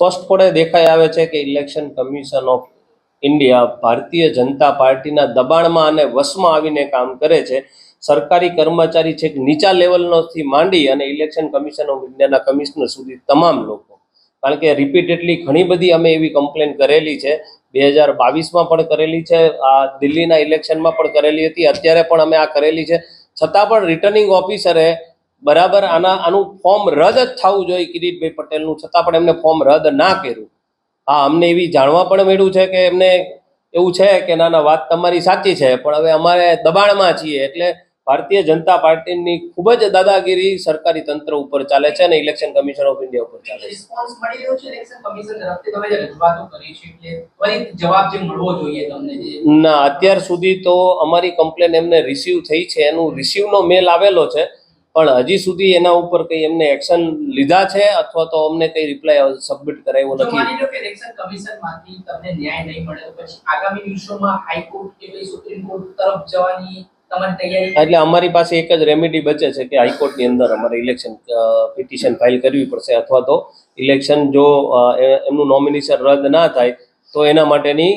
સ્પષ્ટપણે દેખાઈ આવે છે કે election commission of India Bharatiya Janata પાર્ટીના દબાણમાં અને વશમાં આવીને કામ કરે છે. સરકારી કર્મચારી છેક નીચા લેવલનોથી માંડી અને ઇલેક્શન કમિશન ઓફ ઇન્ડિયાના કમિશનર સુધી તમામ લોકો. કારણ કે રિપીટેડલી ઘણી બધી અમે એવી કમ્પ્લેન કરેલી છે. બે હજાર બાવીસમાં પણ કરેલી છે, આ દિલ્હીના ઇલેક્શનમાં પણ કરેલી હતી, અત્યારે પણ અમે આ કરેલી છે. છતાં પણ રિટર્નિંગ ઓફિસરે બરાબર આના આનું ફોર્મ રદ જ થવું જોઈએ કિરીટભાઈ પટેલનું છતાં પણ એમને ફોર્મ રદ ના કર્યું. હા અમને એવી જાણવા પણ મળ્યું છે કે એમને એવું છે કે ના ના વાત તમારી સાચી છે પણ હવે અમારે દબાણમાં છીએ એટલે ભારતીય જનતા પાર્ટીની ખૂબ જ દાદાગીરી સરકારી તંત્ર ઉપર ચાલે છે અને ઇલેક્શન કમિશન ઓફ ઇન્ડિયા ઉપર ચાલે છે. ના અત્યાર સુધી તો અમારી કમ્પ્લેન એમને રિસીવ થઈ છે એનું રિસીવનો મેલ આવેલો છે પણ હજી સુધી એના ઉપર કંઈ એમને એક્શન લીધા છે અથવા તો અમને કંઈ રિપ્લાય સબમિટ કરાવ્યો નથી? માની લો કે ઇલેક્શન કમિશનમાંથી તમને ન્યાય નહીં મળે તો પછી આગામી દિવસોમાં હાઈકોર્ટ કે સુપ્રીમ કોર્ટ તરફ જવાની એટલે અમારી પાસે એક જ રેમેડી બચે છે કે હાઈકોર્ટની અંદર અમારે ઇલેક્શન પિટિશન ફાઇલ કરવી પડશે અથવા તો ઇલેક્શન જો એમનું નોમિનેશન રદ ના થાય તો એના માટેની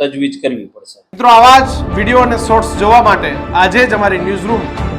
તજવીજ કરવી પડશે. મિત્રો આવા જ વીડિયો અને શોર્ટ્સ જોવા માટે આજે જ અમારી ન્યૂઝ રૂમ